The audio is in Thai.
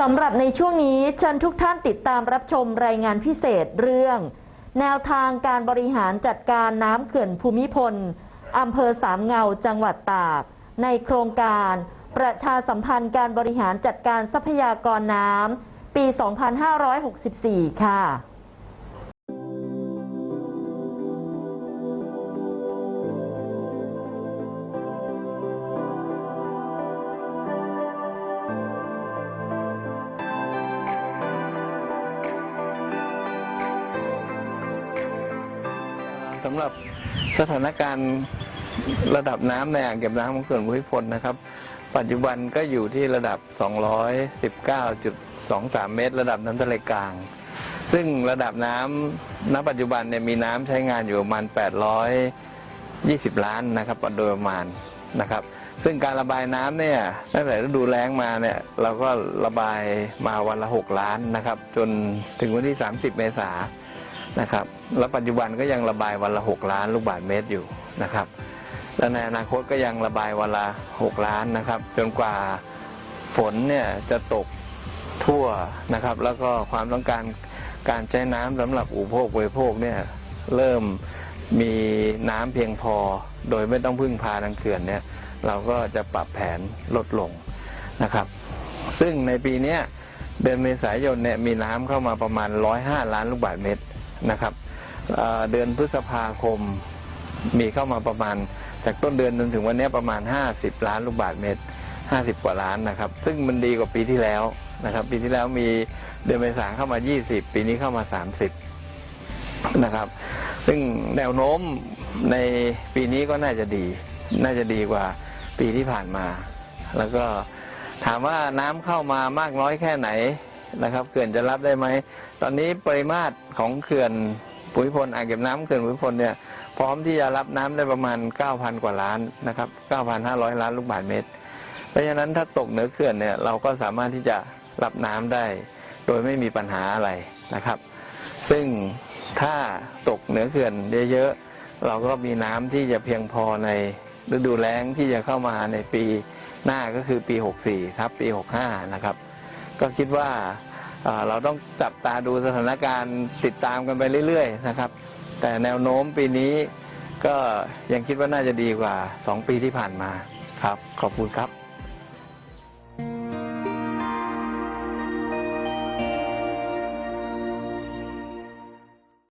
สำหรับในช่วงนี้เชิญทุกท่านติดตามรับชมรายงานพิเศษเรื่อง แนวทางการบริหารจัดการน้ำเขื่อนภูมิพลอำเภอสามเงาจังหวัดตาก ในโครงการ ประชาสัมพันธ์การบริหารจัดการทรัพยากรน้ำปี 2564 ค่ะ สำหรับสถานการณ์ระดับน้ำในอ่างเก็บน้ำของเขื่อนภูมิพลนะครับ ปัจจุบันก็อยู่ที่ระดับ 219.23 เมตร ระดับน้ำทะเลกลาง ซึ่งระดับน้ำณปัจจุบันเนี่ยมีน้ำใช้งานอยู่ประมาณ 820 ล้านนะครับโดยประมาณนะครับ ซึ่งการระบายน้ำเนี่ยตั้งแต่ฤดูแล้งมาเนี่ยเราก็ระบายมาวันละ 6 ล้านนะครับ จนถึงวันที่ 30 เมษายน นะครับ แล้วปัจจุบันก็ยังระบายวันละ 6 ล้านลูกบาศก์เมตรอยู่นะครับ และในอนาคตก็ยังระบายวันละ 6 ล้านนะครับ จนกว่าฝนเนี่ยจะตกทั่วนะครับ แล้วก็ความต้องการการใช้น้ำสำหรับอุปโภคบริโภคเนี่ยเริ่มมีน้ำเพียงพอ โดยไม่ต้องพึ่งพาทางเขื่อนเนี่ย เราก็จะปรับแผนลดลงนะครับ ซึ่งในปีนี้เดือนเมษายนเนี่ยมีน้ำเข้ามาประมาณ 105 ล้านลูกบาศก์เมตร นะครับเเดือนพฤษภาคมมีเข้ามาประมาณ จากต้นเดือนจนถึงวันนี้ประมาณ 50 ล้านลูกบาศก์เมตร 50 กว่าล้านนะครับ ซึ่งมันดีกว่าปีที่แล้วนะครับ ปีที่แล้วมีเดือนเมษาเข้ามา 20 ปีนี้เข้ามา 30 นะครับ ซึ่งแนวโน้มในปีนี้ก็น่าจะดี น่าจะดีกว่าปีที่ผ่านมา แล้วก็ถามว่าน้ำเข้ามามากน้อยแค่ไหน นะครับเขื่อนจะรับได้ไหม ตอนนี้ปริมาตรของเขื่อนปุ๋ยพลอ่างเก็บน้ำเขื่อนปุ๋ยพลเนี่ยพร้อมที่จะรับน้ำได้ประมาณ 9,000 กว่าล้านนะครับ9,500 ล้านลูกบาศก์เมตร เพราะฉะนั้นถ้าตกเหนือเขื่อนเนี่ยเราก็สามารถที่จะรับน้ำได้ โดยไม่มีปัญหาอะไรนะครับ ซึ่งถ้าตกเหนือเขื่อนเยอะๆเราก็มีน้ำที่จะเพียงพอในฤดูแล้งที่จะเข้ามาในปีหน้าก็คือปี 64 ครับปี 65 นะครับ ก็คิดว่า เราต้องจับตาดูสถานการณ์ติดตามกันไปเรื่อยๆนะครับ แต่แนวโน้มปีนี้ก็ยังคิดว่าน่าจะดีกว่า 2 ปีที่ผ่านมาครับ ขอบคุณครับ